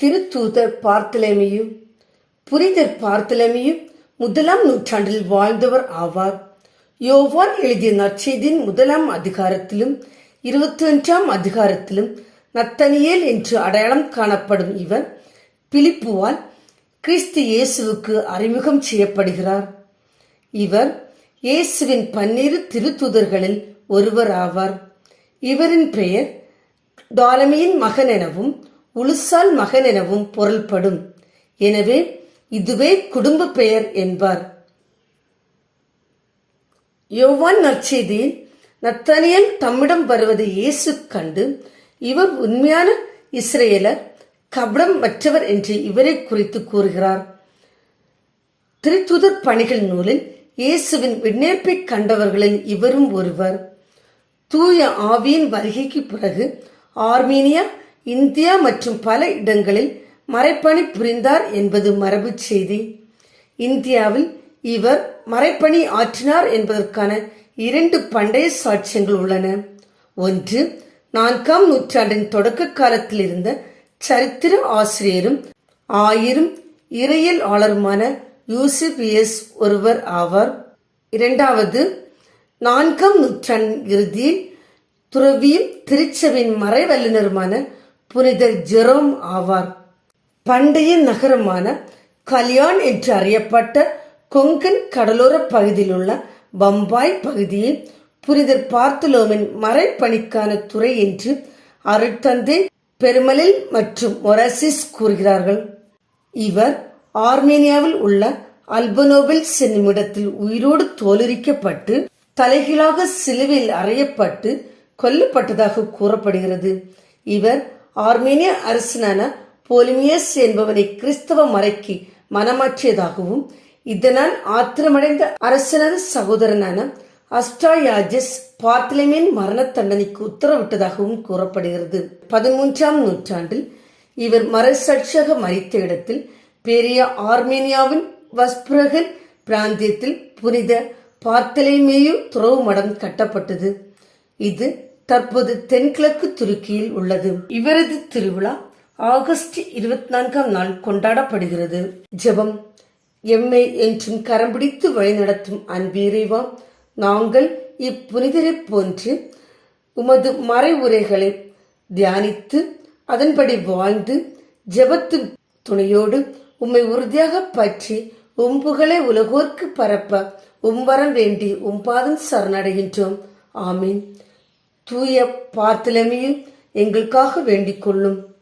திருத்தூதர் பார்த்தலமையும் புரிதர் பார்த்தலமையும் முதலாம் நூற்றாண்டில் வாழ்ந்தவர் ஆவார். யோவான் எழுதிய நற்செய்தியின் முதலாம் அதிகாரத்திலும் இருபத்தி ஒன்றாம் அதிகாரத்திலும் நத்தனியேல் என்று அடையாளம் காணப்படும் இவர் பிலிப்புவால் கிறிஸ்து இயேசுவுக்கு அறிமுகம் செய்யப்படுகிறார். இவர் இயேசுவின் பன்னிரு திருத்துதர்களில் ஒருவர் ஆவார் இவரின் பெயர் டாலமியின் மகன் எனவும் உலுசால் மகன் எனவும் பொருள்படும். எனவே இதுவே குடும்ப பெயர் என்பார். யோவான் நற்செய்தியில் நத்தனியல் தம்மிடம் வருவதை இயேசு கண்டு இவர் உண்மையான இஸ்ரேலர் கபடம் மற்றவர் என்று இவரை குறித்து கூறுகிறார். திருத்துதர் பணிகள் நூலில் இயேசுவின் விண்ணேற்பை கண்டவர்களில் இவரும் ஒருவர். தூய ஆவியின் வருகைக்கு பிறகு ஆர்மீனியா இந்தியா மற்றும் பல இடங்களில் மறைப்பணி புரிந்தார் என்பது மரபு செய்தி. இந்தியாவில் இவர் மறைப்பணி ஆற்றினார் என்பதற்கான இரண்டு பண்டைய சாட்சியங்கள் உள்ளன. ஒன்று நான்காம் நூற்றாண்டின் தொடக்க காலத்தில் இருந்த சரித்திர ஆசிரியரும் ஆயிரம் இறையலாளருமான யூசிபியஸ் ஒருவர் ஆவார். இரண்டாவது நான்காம் நூற்றாண்டு இறுதியில் துறவியும் திருச்சபின் மறைவல்லுநருமான புனிதர் ஜெரோம் ஆவார். பண்டைய நகரமான கல்யாண் என்று அறியப்பட்ட கொங்கன் கடலோர பகுதியில் உள்ள பம்பாய் பகுதியில் புனிதர் பார்த்தலோமின் மறைப்பணிக்கான துறை என்று அருட்தந்தை பெருமலில் மற்றும் மொரசிஸ் கூறுகிறார்கள். இவர் ஆர்மேனியாவில் உள்ள அல்பனோபில் என்னுமிடத்தில் உயிரோடு தோலுரிக்கப்பட்டு தலைகீழாக சிலுவையில் அறையப்பட்டு கொல்லப்பட்டதாக கூறப்படுகிறது. இவர் ஆர்மேனிய அரசனான போலிமியஸ் என்பவனை கிறிஸ்தவ மறைக்கு மனமாற்றியதாகவும் இதனால் ஆத்திரமடைந்த அரசனது சகோதரனான அஸ்டாயாஜஸ் பார்த்திலமேன் மரண தண்டனைக்கு உத்தரவிட்டதாகவும் கூறப்படுகிறது. பதிமூன்றாம் நூற்றாண்டில் இவர் மரசாட்சியாக மறித்த இடத்தில் பெரிய ஆர்மேனியாவின் வஸ்பிரகன் பிராந்தியத்தில் புனித பார்த்தலைமேயு துறவு மடம் கட்டப்பட்டது. இது தற்போது தென்கிழக்கு துருக்கியில் உள்ளது. இவரது திருவிழா ஆகஸ்ட் இருபத்தி நான்காம் நாள் கொண்டாடப்படுகிறது. ஜெபம். எம்மை என்றும் கரம் பிடித்து வழிநடத்தும் அன்பீரைவா நாங்கள் இப்புனிதரைப் போன்று உமது மறை உரைகளை தியானித்து அதன்படி வாழ்ந்து ஜெபத்தின் துணையோடு உம்மை உறுதியாக பற்றி உம்புகளை உலகோர்க்கு பரப்ப உம்பரம் வேண்டி உம்பாதம் சரணடைகின்றோம். ஆமீன். தூய பார்த்திலமையும் எங்களுக்காக வேண்டிக் கொள்ளும்.